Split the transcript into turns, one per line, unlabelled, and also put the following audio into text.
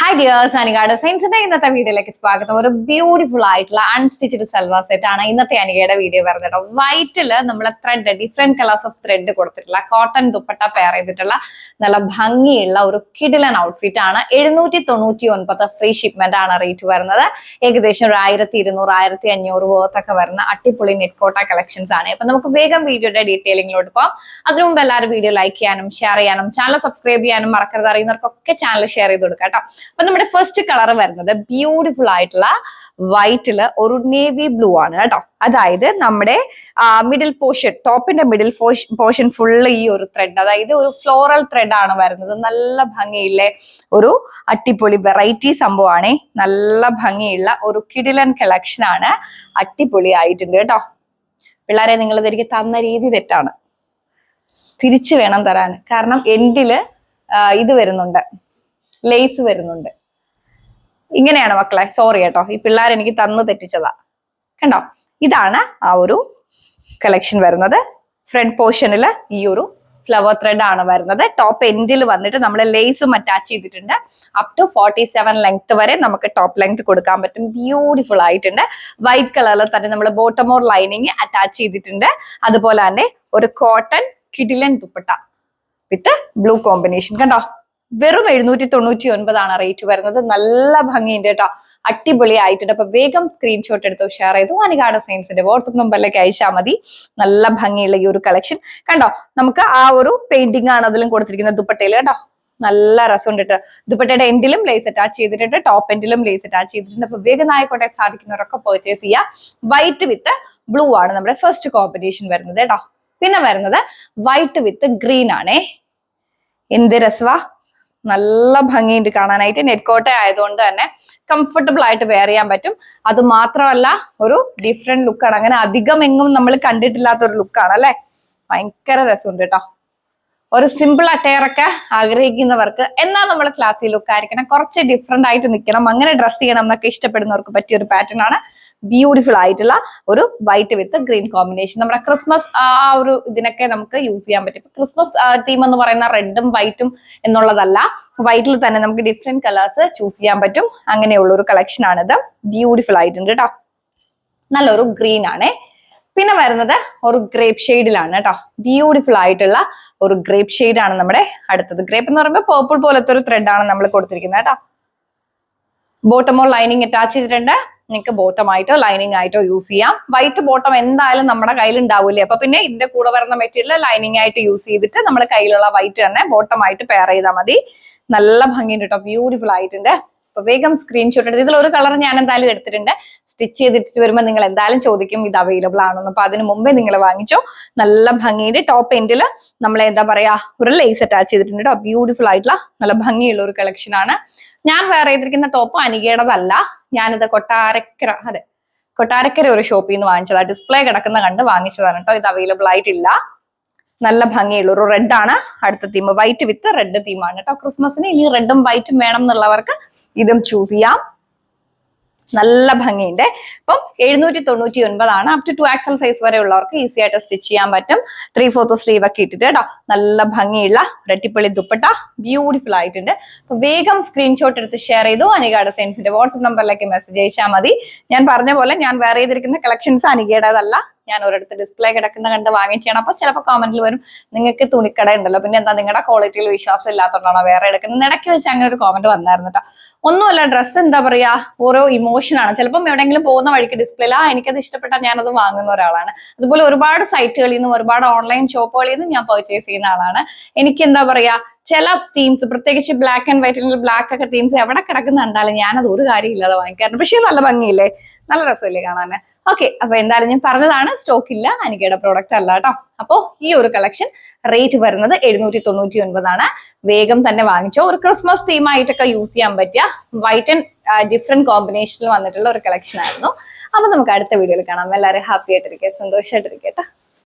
Hi dears അനികയുടെ സയൻസിന്റെ ഇന്നത്തെ വീഡിയോയിലേക്ക് സ്വാഗതം. ഒരു ബ്യൂട്ടിഫുൾ ആയിട്ടുള്ള അൺസ്റ്റിച്ചഡ് സൽവാർ സെറ്റ് ആണ് ഇന്നത്തെ അനികയുടെ വീഡിയോ വരുന്നത് വൈറ്റിൽ നമ്മൾ thread different colours of thread കൊടുത്തിട്ടുള്ള കോട്ടൺ ദുപ്പട്ട പെയർ ചെയ്തിട്ടുള്ള നല്ല ഭംഗിയുള്ള ഒരു കിഡിലൻ ഔട്ട്ഫിറ്റ് ആണ്. എഴുന്നൂറ്റി തൊണ്ണൂറ്റി ഒൻപത് ഫ്രീ ഷിപ്മെന്റ് ആണ് റേറ്റ് വരുന്നത്. ഏകദേശം ഒരു ആയിരത്തി ഇരുന്നൂറ് ആയിരത്തി അഞ്ഞൂറ് വേർത്തൊക്കെ വരുന്ന അട്ടിപ്പൊളി നെറ്റ് കോട്ട കളക്ഷൻസ് ആണ്. അപ്പൊ നമുക്ക് വേഗം വീഡിയോയുടെ ഡീറ്റെയിലിങ്ങിലോട്ട് പോകാം അതിനു മുമ്പ് എല്ലാവരും വീഡിയോ ലൈക്ക് ചെയ്യാനും ഷെയർ ചെയ്യാനും ചാനൽ സബ്സ്ക്രൈബ് ചെയ്യാനും മറക്കരുത്. അറിയുന്നവർക്കൊക്കെ ചാനൽ ഷെയർ ചെയ്ത് കൊടുക്കാം കേട്ടോ. അപ്പൊ നമ്മുടെ ഫസ്റ്റ് കളർ വരുന്നത് ബ്യൂട്ടിഫുൾ ആയിട്ടുള്ള വൈറ്റിൽ ഒരു നേവി ബ്ലൂ ആണ് കേട്ടോ. അതായത് നമ്മുടെ മിഡിൽ പോർഷൻ ടോപ്പിന്റെ മിഡിൽ പോർഷൻ ഫുള്ള് ഈ ഒരു ത്രെഡ് അതായത് ഒരു ഫ്ലോറൽ ത്രെഡ് ആണ് വരുന്നത്. നല്ല ഭംഗിയില്ലേ ഒരു അട്ടിപ്പൊളി വെറൈറ്റി സംഭവമാണേ നല്ല ഭംഗിയുള്ള ഒരു കിടിലൻ കളക്ഷൻ ആണ് അട്ടിപ്പൊളി ആയിട്ടുണ്ട് കേട്ടോ. പിള്ളേരെ നിങ്ങൾ ഇതെനിക്ക് തന്ന രീതി തെറ്റാണ്. തിരിച്ചു വേണം തരാൻ. കാരണം എൻഡിൽ ഇത് വരുന്നുണ്ട്. ലേസ് വരുന്നുണ്ട്. ഇങ്ങനെയാണ് മക്കളെ സോറി കേട്ടോ ഈ പിള്ളേർ എനിക്ക് തന്നു തെറ്റിച്ചതാ. കണ്ടോ? ഇതാണ് ആ ഒരു കളക്ഷൻ വരുന്നത്. ഫ്രണ്ട് പോർഷനിൽ ഈ ഒരു ഫ്ലവർ ത്രെഡ് ആണ് വരുന്നത്. ടോപ്പ് എൻഡിൽ വന്നിട്ട് നമ്മൾ ലേസും അറ്റാച്ച് ചെയ്തിട്ടുണ്ട്. Up to forty seven length വരെ നമുക്ക് ടോപ്പ് ലെങ്ത് കൊടുക്കാൻ പറ്റും. ബ്യൂട്ടിഫുൾ ആയിട്ടുണ്ട്. വൈറ്റ് കളറിൽ തന്നെ നമ്മൾ ബോട്ടമോർ ലൈനിങ് അറ്റാച്ച് ചെയ്തിട്ടുണ്ട്. അതുപോലെ തന്നെ ഒരു കോട്ടൺ കിഡിലൻ ദുപ്പട്ട വിത്ത് ബ്ലൂ കോമ്പിനേഷൻ കണ്ടോ? വെറും എഴുന്നൂറ്റി തൊണ്ണൂറ്റി ഒൻപതാണ് റേറ്റ് വരുന്നത്. നല്ല ഭംഗിയുണ്ട് കേട്ടോ അടിപൊളി ആയിട്ടുണ്ട് അപ്പൊ വേഗം സ്ക്രീൻഷോട്ട് എടുത്ത് ഷെയർ ചെയ്തു. അനികാട സയൻസിന്റെ വാട്സപ്പ് നമ്പറിലേക്ക് അയച്ചാൽ മതി. നല്ല ഭംഗിയുള്ള ഈ ഒരു കളക്ഷൻ കണ്ടോ? നമുക്ക് ആ ഒരു പെയിന്റിംഗ് ആണ് അതിലും കൊടുത്തിരിക്കുന്നത് ദുപ്പട്ടയിൽ കേട്ടോ. നല്ല രസമുണ്ടിട്ട് ദുപ്പട്ടയുടെ എൻഡിലും ലേസ് അറ്റാച്ച് ചെയ്തിട്ടുണ്ട്. ടോപ്പ് എൻഡിലും ലേസ് അറ്റാച്ച് ചെയ്തിട്ടുണ്ട്. അപ്പൊ വേഗം ആയിക്കോട്ടെ സാധിക്കുന്നവരൊക്കെ പെർച്ചേസ് ചെയ്യുക വൈറ്റ് വിത്ത് ബ്ലൂ ആണ് നമ്മുടെ ഫസ്റ്റ് കോമ്പിനേഷൻ വരുന്നത് കേട്ടോ. പിന്നെ വരുന്നത് വൈറ്റ് വിത്ത് ഗ്രീൻ ആണേ. എന്ത് രസവാ? നല്ല ഭംഗിയുണ്ട് കാണാനായിട്ട്. നെറ്റ് കോട്ട ആയതുകൊണ്ട് തന്നെ കംഫർട്ടബിൾ ആയിട്ട് വെയർ ചെയ്യാൻ പറ്റും. അത് മാത്രമല്ല ഒരു ഡിഫറെന്റ് ലുക്കാണ് അങ്ങനെ അധികം എങ്ങും നമ്മൾ കണ്ടിട്ടില്ലാത്ത ഒരു ലുക്കാണ് അല്ലെ? ഭയങ്കര രസമുണ്ട് കേട്ടോ. ഒരു സിമ്പിൾ അറ്റയർ ഒക്കെ ആഗ്രഹിക്കുന്നവർക്ക് എന്നാൽ നമ്മൾ ക്ലാസ്സിൽ ലുക്ക് ആയിരിക്കണം. കുറച്ച് ഡിഫറെന്റ് ആയിട്ട് നിൽക്കണം. അങ്ങനെ ഡ്രസ് ചെയ്യണം എന്നൊക്കെ ഇഷ്ടപ്പെടുന്നവർക്ക് പറ്റിയ ഒരു പാറ്റേൺ ആണ് ബ്യൂട്ടിഫുൾ ആയിട്ടുള്ള ഒരു വൈറ്റ് വിത്ത് ഗ്രീൻ കോമ്പിനേഷൻ നമ്മുടെ ക്രിസ്മസ് ആ ഒരു ഇതിനൊക്കെ നമുക്ക് യൂസ് ചെയ്യാൻ പറ്റും. ക്രിസ്മസ് തീം എന്ന് പറയുന്ന റെഡും വൈറ്റും എന്നുള്ളതല്ല. വൈറ്റിൽ തന്നെ നമുക്ക് ഡിഫറെന്റ് കളേഴ്സ് ചൂസ് ചെയ്യാൻ പറ്റും. അങ്ങനെയുള്ള ഒരു കളക്ഷൻ ആണിത്. ബ്യൂട്ടിഫുൾ ആയിട്ടുണ്ട് കേട്ടോ നല്ലൊരു ഗ്രീൻ ആണേ. പിന്നെ വരുന്നത് ഒരു ഗ്രേപ്പ് ഷെയ്ഡിലാണ് കേട്ടോ. ബ്യൂട്ടിഫുൾ ആയിട്ടുള്ള ഒരു ഗ്രേപ്പ് ഷെയ്ഡ് ആണ് നമ്മുടെ അടുത്തത്. ഗ്രേപ്പ് എന്ന് പറയുമ്പോൾ പേർപ്പിൾ പോലത്തെ ഒരു ത്രെഡ് ആണ് നമ്മൾ കൊടുത്തിരിക്കുന്നത് കേട്ടോ. ബോട്ടമോ ലൈനിങ് അറ്റാച്ച് ചെയ്തിട്ടുണ്ട്. നിങ്ങൾക്ക് ബോട്ടം ആയിട്ടോ ലൈനിങ് ആയിട്ടോ യൂസ് ചെയ്യാം. വൈറ്റ് ബോട്ടം എന്തായാലും നമ്മുടെ കയ്യിൽ ഉണ്ടാവില്ലേ അപ്പൊ പിന്നെ ഇതിന്റെ കൂടെ വരുന്ന മെറ്റീരിയൽ ലൈനിങ് ആയിട്ട് യൂസ് ചെയ്തിട്ട് നമ്മുടെ കയ്യിലുള്ള വൈറ്റ് തന്നെ ബോട്ടം ആയിട്ട് പെയർ ചെയ്താൽ മതി. നല്ല ഭംഗിയുണ്ട് കേട്ടോ. ബ്യൂട്ടിഫുൾ ആയിട്ടുണ്ട്. അപ്പൊ വേഗം സ്ക്രീൻഷോട്ട് എടുത്ത്. ഇതിൽ ഒരു കളർ ഞാൻ എന്തായാലും എടുത്തിട്ടുണ്ട്. സ്റ്റിച്ച് ചെയ്തിട്ട് വരുമ്പോൾ നിങ്ങൾ എന്തായാലും ചോദിക്കും ഇത് അവൈലബിൾ ആണെന്ന്. അപ്പൊ അതിന് മുമ്പേ നിങ്ങൾ വാങ്ങിച്ചോ. നല്ല ഭംഗിയുടെ ടോപ്പ് എൻഡിൽ നമ്മൾ എന്താ പറയാ ഒരു ലേസ് അറ്റാച്ച് ചെയ്തിട്ടുണ്ട് കേട്ടോ ബ്യൂട്ടിഫുൾ ആയിട്ടുള്ള നല്ല ഭംഗിയുള്ള ഒരു കളക്ഷൻ ആണ്. ഞാൻ വേറെ ചെയ്തിരിക്കുന്ന ടോപ്പ് അനികയുടേതല്ല. ഞാനിത് കൊട്ടാരക്കര അതെ കൊട്ടാരക്കര ഒരു ഷോപ്പിൽ നിന്ന് വാങ്ങിച്ചതാണ് ഡിസ്പ്ലേ കിടക്കുന്ന കണ്ട് വാങ്ങിച്ചതാണ് കേട്ടോ ഇത് അവൈലബിൾ ആയിട്ടില്ല. നല്ല ഭംഗിയുള്ള ഒരു റെഡ് ആണ്. അടുത്ത തീം വൈറ്റ് വിത്ത് റെഡ് തീമാണ് കേട്ടോ ക്രിസ്മസിന് ഇനി റെഡും വൈറ്റും വേണം എന്നുള്ളവർക്ക് ഇതും ചൂസ് ചെയ്യാം. നല്ല ഭംഗിയുണ്ട്. അപ്പം എഴുന്നൂറ്റി തൊണ്ണൂറ്റി ഒൻപതാണ് up to two XL size വരെ ഉള്ളവർക്ക് ഈസി ആയിട്ട് സ്റ്റിച്ച് ചെയ്യാൻ പറ്റും. ത്രീ ഫോർത്ത് സ്ലീവ് ഒക്കെ ഇട്ടിട്ട് കേട്ടോ നല്ല ഭംഗിയുള്ള റെട്ടിപ്പള്ളി ദുപ്പട്ട. ബ്യൂട്ടിഫുൾ ആയിട്ടുണ്ട്. അപ്പൊ വേഗം സ്ക്രീൻഷോട്ട് എടുത്ത് ഷെയർ ചെയ്തു. അനികയുടെ സെൻസിന്റെ വാട്സ്ആപ്പ് നമ്പറിലേക്ക് മെസ്സേജ് അയച്ചാൽ മതി. ഞാൻ പറഞ്ഞ പോലെ ഞാൻ വേറെ ചെയ്തിരിക്കുന്ന കളക്ഷൻസ് അനികയുടേതല്ല. ഞാൻ ഒരിടത്ത് ഡിസ്പ്ലേ കിടക്കുന്ന കണ്ട് വാങ്ങിച്ചാണ് അപ്പൊ ചിലപ്പോൾ കമന്റിൽ വരും നിങ്ങൾക്ക് തുണിക്കട ഉണ്ടല്ലോ. പിന്നെ എന്താ നിങ്ങളുടെ ക്വാളിറ്റിയിൽ വിശ്വാസം ഇല്ലാത്തതുകൊണ്ടാണോ വേറെ എടുക്കുന്നത്? ഇടയ്ക്ക് വെച്ച് അങ്ങനെ ഒരു കോമന്റ് വന്നായിരുന്നു കേട്ടോ ഒന്നുമല്ല ഡ്രസ്സ് എന്താ പറയാ? ഓരോ ഇമോഷനാണ് ചിലപ്പം എവിടെയെങ്കിലും പോകുന്ന വഴിക്ക് ഡിസ്പ്ലേയിൽ ആ എനിക്കത് ഇഷ്ടപ്പെട്ടാൽ ഞാനത് വാങ്ങുന്ന ഒരാളാണ്. അതുപോലെ ഒരുപാട് സൈറ്റുകളിൽ നിന്നും ഒരുപാട് ഓൺലൈൻ ഷോപ്പുകളിൽ നിന്നും ഞാൻ പർച്ചേസ് ചെയ്യുന്ന ആളാണ്. എനിക്ക് എന്താ പറയാ? ചില തീംസ് പ്രത്യേകിച്ച് ബ്ലാക്ക് ആൻഡ് വൈറ്റ് അല്ലെങ്കിൽ ബ്ലാക്ക് ഒക്കെ തീംസ് എവിടെ കിടക്കുന്ന കണ്ടാലും ഞാനത് ഒരു കാര്യമില്ലാതെ വാങ്ങിക്കാറുണ്ട്. പക്ഷേ നല്ല ഭംഗിയില്ലേ? നല്ല രസമില്ലേ കാണാൻ ഓക്കെ അപ്പൊ എന്തായാലും ഞാൻ പറഞ്ഞതാണ് സ്റ്റോക്ക് ഇല്ല അനിക്കയുടെ പ്രോഡക്റ്റ് അല്ല കേട്ടോ. അപ്പോ ഈ ഒരു കളക്ഷൻ റേറ്റ് വരുന്നത് എഴുന്നൂറ്റി തൊണ്ണൂറ്റി ഒൻപതാണ് വേഗം തന്നെ വാങ്ങിച്ചോ. ഒരു ക്രിസ്മസ് തീം ആയിട്ടൊക്കെ യൂസ് ചെയ്യാൻ പറ്റിയ വൈറ്റ് ആൻഡ് ഡിഫറെന്റ് കോമ്പിനേഷനിൽ വന്നിട്ടുള്ള ഒരു കളക്ഷൻ ആയിരുന്നു. അപ്പൊ നമുക്ക് അടുത്ത വീഡിയോയിൽ കാണാം. എല്ലാവരും ഹാപ്പി ആയിട്ടിരിക്കുക സന്തോഷമായിട്ടിരിക്കട്ടെ